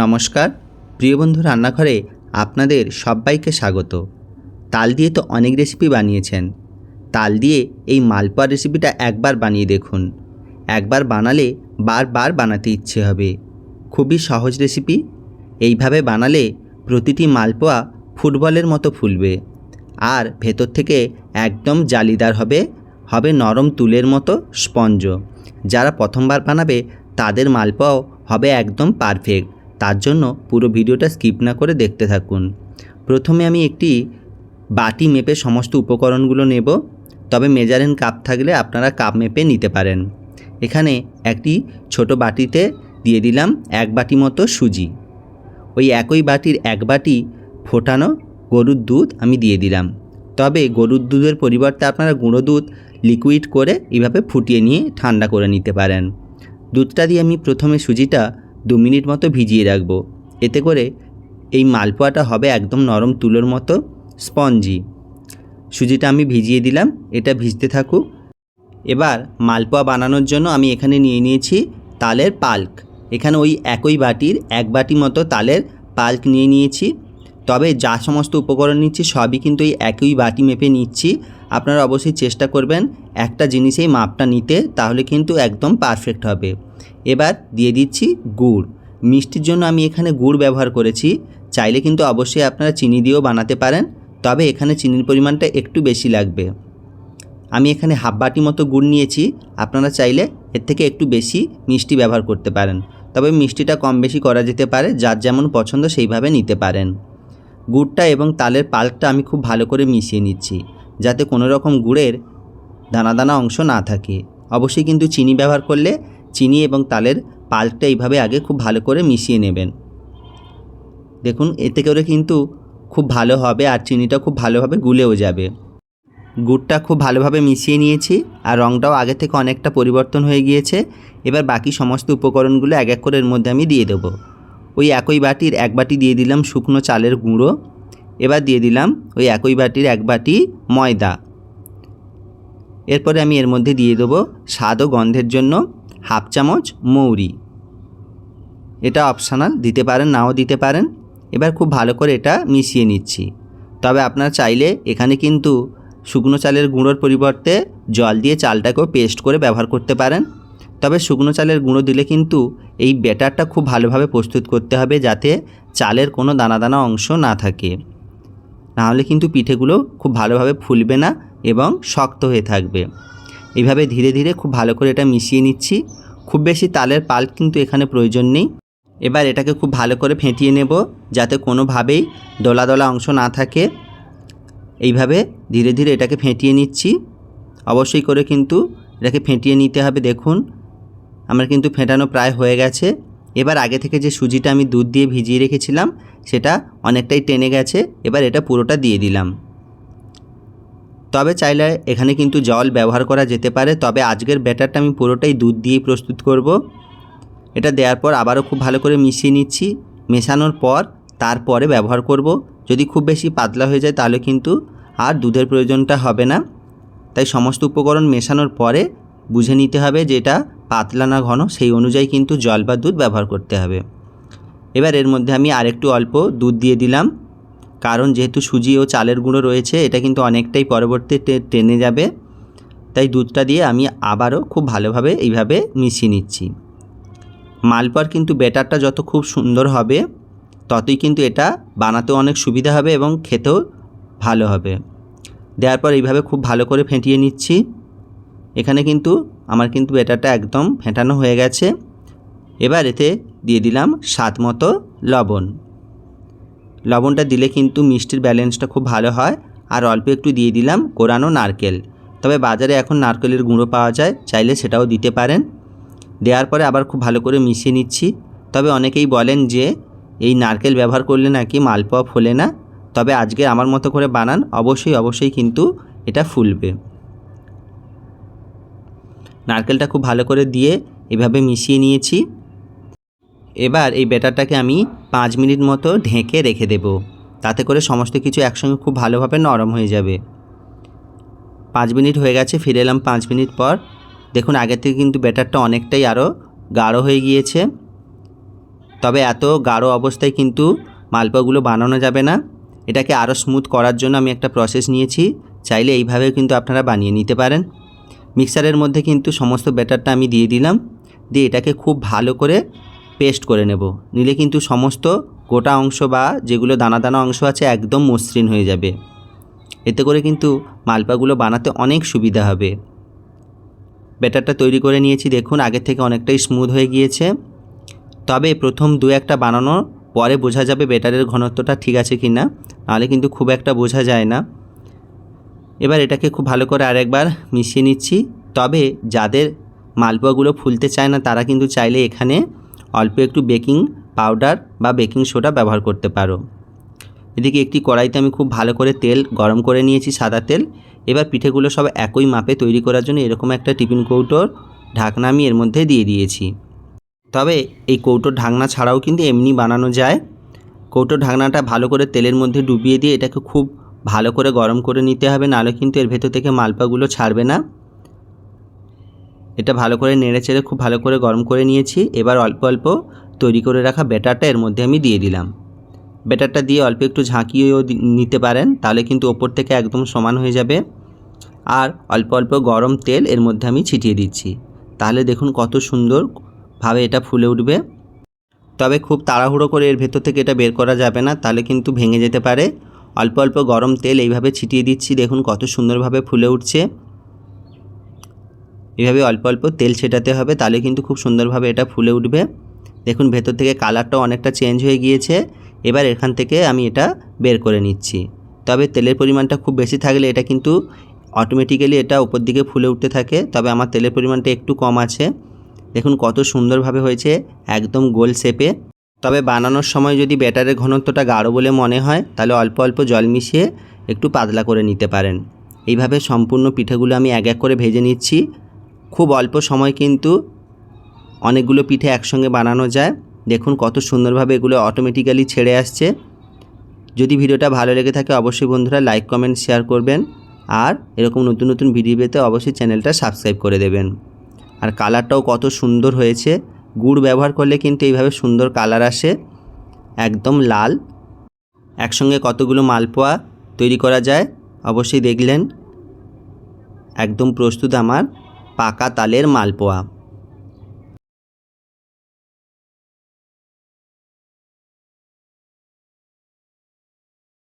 নমস্কার। প্রিয় বন্ধু রান্নাঘরে আপনাদের সবাইকে স্বাগত। তাল দিয়ে তো অনেক রেসিপি বানিয়েছেন। তাল দিয়ে এই মালপোয়া রেসিপিটা একবার বানিয়ে দেখুন। একবার বানালে বারবার বানাতে ইচ্ছে হবে। খুবই সহজ রেসিপি এইভাবে বানালে প্রতিটি মালপোয়া ফুটবলের মতো ফুলবে। আর ভেতর থেকে একদম জালিদার হবে হবে নরম তুলের মতো স্পঞ্জ। যারা প্রথমবার বানাবে, তাদের মালপোয়াও হবে একদম পারফেক্ট তার জন্য পুরো ভিডিওটা স্কিপ না করে দেখতে থাকুন। প্রথমে আমি একটি বাটি মেপে সমস্ত উপকরণগুলো নেব, তবে মেজারেন কাপ থাকলে আপনারা কাপ মেপে নিতে পারেন। এখানে একটি ছোট বাটিতে দিয়ে দিলাম এক বাটি মতো সুজি। ওই একই বাটির এক বাটি ফোটানো গরুর দুধ আমি দিয়ে দিলাম। তবে গরুর দুধের পরিবর্তে আপনারা গুঁড়ো দুধ লিকুইড করে এভাবে ফুটিয়ে নিয়ে ঠান্ডা করে নিতে পারেন। দুধটা দিয়ে আমি প্রথমে সুজিটা দু মিনিট মতো ভিজিয়ে রাখব। এতে করে এই মালপোয়াটা হবে একদম নরম তুলোর মতো স্পঞ্জি। সুজিটা আমি ভিজিয়ে দিলাম, এটা ভিজতে থাকুক। এবার মালপোয়া বানানোর জন্য আমি এখানে নিয়ে নিয়েছি তালের পাল্ক। এখানে ওই একই বাটির এক বাটি মতো তালের পাল্ক নিয়ে নিয়েছি। তবে যা সমস্ত উপকরণ নিচ্ছি সবই কিন্তু এই একই বাটি মেপে নিচ্ছি। আপনারা অবশ্যই চেষ্টা করবেন একটা জিনিসেই মাপটা নিতে, তাহলে কিন্তু একদম পারফেক্ট হবে। এবার দিয়ে দিচ্ছি গুড়। মিষ্টির জন্য আমি এখানে গুড় ব্যবহার করেছি। চাইলে কিন্তু অবশ্যই আপনারা চিনি দিয়েও বানাতে পারেন, তবে এখানে চিনির পরিমাণটা একটু বেশি লাগবে। আমি এখানে হাফ বাটি মতো গুড় নিয়েছি, আপনারা চাইলে এর থেকে একটু বেশি মিষ্টি ব্যবহার করতে পারেন। তবে মিষ্টিটা কম বেশি করা যেতে পারে, যার যেমন পছন্দ সেইভাবে নিতে পারেন। গুড়টা এবং তালের পাল্কটা আমি খুব ভালো করে মিশিয়ে নিচ্ছি, যাতে কোনো রকম গুড়ের দানা দানা অংশ না থাকে। অবশ্যই কিন্তু চিনি ব্যবহার করলে চিনি এবং তালের পাল্কটা এইভাবে আগে খুব ভালো করে মিশিয়ে নেবেন। দেখুন, এতে করে কিন্তু খুব ভালো হবে আর চিনিটা খুব ভালোভাবে গুলেও যাবে। গুড়টা খুব ভালোভাবে মিশিয়ে নিয়েছি আর রঙটাও আগে থেকে অনেকটা পরিবর্তন হয়ে গিয়েছে। এবার বাকি সমস্ত উপকরণগুলো এক এক করে এর মধ্যে আমি দিয়ে দেবো। ওই একই বাটির এক বাটি দিয়ে দিলাম শুকনো চালের গুঁড়ো। এবার দিয়ে দিলাম ওই একই বাটির এক বাটি ময়দা। এরপরে আমি এর মধ্যে দিয়ে দেবো স্বাদ ও গন্ধের জন্য হাফ চামচ মৌরি। এটা অপশনাল দিতে পারেন, নাও দিতে পারেন। এবার খুব ভালো করে এটা মিশিয়ে নিচ্ছি। তবে আপনারা চাইলে এখানে কিন্তু শুকনো চালের গুঁড়োর পরিবর্তে জল দিয়ে চালটাকেও পেস্ট করে ব্যবহার করতে পারেন। তবে শুকনো চালের গুঁড়ো দিলে কিন্তু এই ব্যাটারটা খুব ভালোভাবে প্রস্তুত করতে হবে যাতে চালের কোনো দানা দানা অংশ না থাকে। নাহলে কিন্তু পিঠেগুলো খুব ভালোভাবে ফুলবে না এবং শক্ত হয়ে থাকবে। এইভাবে ধীরে ধীরে খুব ভালো করে এটা মিশিয়ে নিচ্ছি। খুব বেশি তালের পাল্প কিন্তু এখানে প্রয়োজন নেই। এবার এটাকে খুব ভালো করে ফেটিয়ে নেব যাতে কোনোভাবেই দোলা দোলা অংশ না থাকে। এইভাবে ধীরে ধীরে এটাকে ফেটিয়ে নিচ্ছি। অবশ্যই করে কিন্তু এটাকে ফেটিয়ে নিতে হবে। দেখুন, আমার কিন্তু ফেটানো প্রায় হয়ে গেছে। এবার আগে থেকে যে সুজিটা আমি দুধ দিয়ে ভিজিয়ে রেখেছিলাম, সেটা অনেকটাই টেনে গেছে। এবার এটা পুরোটা দিয়ে দিলাম। তবে চাইলে এখানে কিন্তু জল ব্যবহার করা যেতে পারে, তবে আজকের ব্যাটারটা আমি পুরোটাই দুধ দিয়েই প্রস্তুত করব। এটা দেওয়ার পর আবারও খুব ভালো করে মিশিয়ে নিচ্ছি, মেশানোর পর তারপরে ব্যবহার করব। যদি খুব বেশি পাতলা হয়ে যায় তাহলে কিন্তু আর দুধের প্রয়োজনটা হবে না। তাই সমস্ত উপকরণ মেশানোর পরে বুঝে নিতে হবে যে এটা পাতলা না ঘন, সেই অনুযায়ী কিন্তু জল বা দুধ ব্যবহার করতে হবে। এবার এর মধ্যে আমি আরেকটু অল্প দুধ দিয়ে দিলাম। কারণ যেহেতু সুজি ও চালের গুঁড়ো রয়েছে, এটা কিন্তু অনেকটাই পরবর্তীতে টেনে যাবে। তাই দুধটা দিয়ে আমি আবারও খুব ভালোভাবে এইভাবে মিশিয়ে নিচ্ছি। মালপোয়ার কিন্তু ব্যাটারটা যত খুব সুন্দর হবে, ততই কিন্তু এটা বানাতেও অনেক সুবিধা হবে এবং খেতেও ভালো হবে। দেওয়ার পর এইভাবে খুব ভালো করে ফেটিয়ে নিচ্ছি। এখানে কিন্তু আমার কিন্তু ব্যাটারটা একদম ফেটানো হয়ে গেছে। এবার এতে দিয়ে দিলাম স্বাদ মতো লবণ। লবণটা দিলে কিন্তু মিষ্টির ব্যালেন্সটা খুব ভালো হয়। আর অল্প একটু দিয়ে দিলাম কোরানো নারকেল। তবে বাজারে এখন নারকেলের গুঁড়ো পাওয়া যায়, চাইলে সেটাও দিতে পারেন। দেওয়ার পরে আবার খুব ভালো করে মিশিয়ে নিচ্ছি। তবে অনেকেই বলেন যে, এই নারকেল ব্যবহার করলে নাকি মালপোয়া ফোলে না। তবে আজকে আমার মতো করে বানান, অবশ্যই অবশ্যই কিন্তু এটা ফুলবে। নারকেলটা খুব ভালো করে দিয়ে এভাবে মিশিয়ে নিয়েছি। এবার এই ব্যাটারটাকে আমি পাঁচ মিনিট মতো ঢেকে রেখে দেব। তাতে করে সমস্ত কিছু একসঙ্গে খুব ভালোভাবে নরম হয়ে যাবে। পাঁচ মিনিট হয়ে গেছে, ফিরে এলাম পাঁচ মিনিট পর। দেখুন, আগের থেকে কিন্তু ব্যাটারটা অনেকটাই আরও গাঢ় হয়ে গিয়েছে। তবে এত গাঢ় অবস্থায় কিন্তু মালপোয়াগুলো বানানো যাবে না। এটাকে আরও স্মুথ করার জন্য আমি একটা প্রসেস নিয়েছি। চাইলে এইভাবে কিন্তু আপনারা বানিয়ে নিতে পারেন। মিক্সারের মধ্যে কিন্তু সমস্ত ব্যাটারটা আমি দিয়ে দিলাম। দিয়ে এটাকে খুব ভালো করে পেস্ট করে নেব। নিলে কিন্তু সমস্ত গোটা অংশ বা যেগুলো দানা দানা অংশ আছে একদম মসৃণ হয়ে যাবে। এতে করে কিন্তু মালপাগুলো বানাতে অনেক সুবিধা হবে। ব্যাটারটা তৈরি করে নিয়েছি, দেখুন আগের থেকে অনেকটাই স্মুথ হয়ে গিয়েছে। তবে প্রথম দু একটা বানানোর পরে বোঝা যাবে ব্যাটারের ঘনত্বটা ঠিক আছে কি না নাহলে কিন্তু খুব একটা বোঝা যায় না। এবার এটাকে খুব ভালো করে আরেকবার মিশিয়ে নিচ্ছি। তবে যাদের মালপোয়াগুলো ফুলতে চায় না, তারা কিন্তু চাইলে এখানে অল্প একটু বেকিং পাউডার বা বেকিং সোডা ব্যবহার করতে পারো। এদিকে একটি কড়াইতে আমি খুব ভালো করে তেল গরম করে নিয়েছি সাদা তেল। এবার পিঠেগুলো সব একই মাপে তৈরি করার জন্য এরকম একটা টিফিন কৌটোর ঢাকনা আমি এর মধ্যে দিয়ে দিয়েছি। তবে এই কৌটোর ঢাকনা ছাড়াও কিন্তু এমনি বানানো যায়। কৌটোর ঢাকনাটা ভালো করে তেলের মধ্যে ডুবিয়ে দিয়ে এটাকে খুব ভালো করে গরম করে নিতে হবে, নাহলে কিন্তু এর ভেতর থেকে মালপাগুলো ছাড়বে না। এটা ভালো করে নেড়ে চেড়ে খুব ভালো করে গরম করে নিয়েছি। এবার অল্প অল্প তৈরি করে রাখা ব্যাটারটা এর মধ্যে আমি দিয়ে দিলাম। ব্যাটারটা দিয়ে অল্প একটু ঝাঁকিয়েও নিতে পারেন, তাহলে কিন্তু ওপর থেকে একদম সমান হয়ে যাবে। আর অল্প অল্প গরম তেল এর মধ্যে আমি ছিটিয়ে দিচ্ছি। তাহলে দেখুন কত সুন্দরভাবে এটা ফুলে উঠবে। তবে খুব তাড়াহুড়ো করে এর ভেতর থেকে এটা বের করা যাবে না, তাহলে কিন্তু ভেঙে যেতে পারে। অল্প অল্প গরম তেল এইভাবে ছিটিয়ে দিচ্ছি, দেখুন কত সুন্দরভাবে ফুলে উঠছে। এভাবে অল্প অল্প তেল ছেটাতে হবে, তাহলে কিন্তু খুব সুন্দরভাবে এটা ফুলে উঠবে। দেখুন, ভেতর থেকে কালারটাও অনেকটা চেঞ্জ হয়ে গিয়েছে। এবার এখান থেকে আমি এটা বের করে নিচ্ছি। তবে তেলের পরিমাণটা খুব বেশি থাকলে এটা কিন্তু অটোমেটিক্যালি এটা উপর দিকে ফুলে উঠতে থাকে, তবে আমার তেলের পরিমাণটা একটু কম আছে। দেখুন, কত সুন্দরভাবে হয়েছে, একদম গোল শেপে। তবে বানানোর সময় যদি ব্যাটারের ঘনত্বটা গাঢ় বলে মনে হয়, তাহলে অল্প অল্প জল মিশিয়ে একটু পাতলা করে নিতে পারেন। এইভাবে সম্পূর্ণ পিঠেগুলো আমি এক এক করে ভেজে নিচ্ছি। খুব অল্প সময় কিন্তু অনেকগুলো পিঠে একসঙ্গে বানানো যায়। দেখুন কত সুন্দরভাবে এগুলো অটোমেটিক্যালি ছেড়ে আসছে। যদি ভিডিওটা ভালো লেগে থাকে অবশ্যই বন্ধুরা লাইক কমেন্ট শেয়ার করবেন। আর এরকম নতুন নতুন ভিডিও পেতে অবশ্যই চ্যানেলটা সাবস্ক্রাইব করে দেবেন। আর কালারটাও কত সুন্দর হয়েছে। গুড় ব্যবহার করলে কিন্তু এইভাবে সুন্দর কালার আসে। একদম লাল। একসঙ্গে কতগুলো মালপোয়া তৈরি করা যায়। অবশ্যই দেখলেন। একদম প্রস্তুত আমার। পাকা তালের মালপোয়া।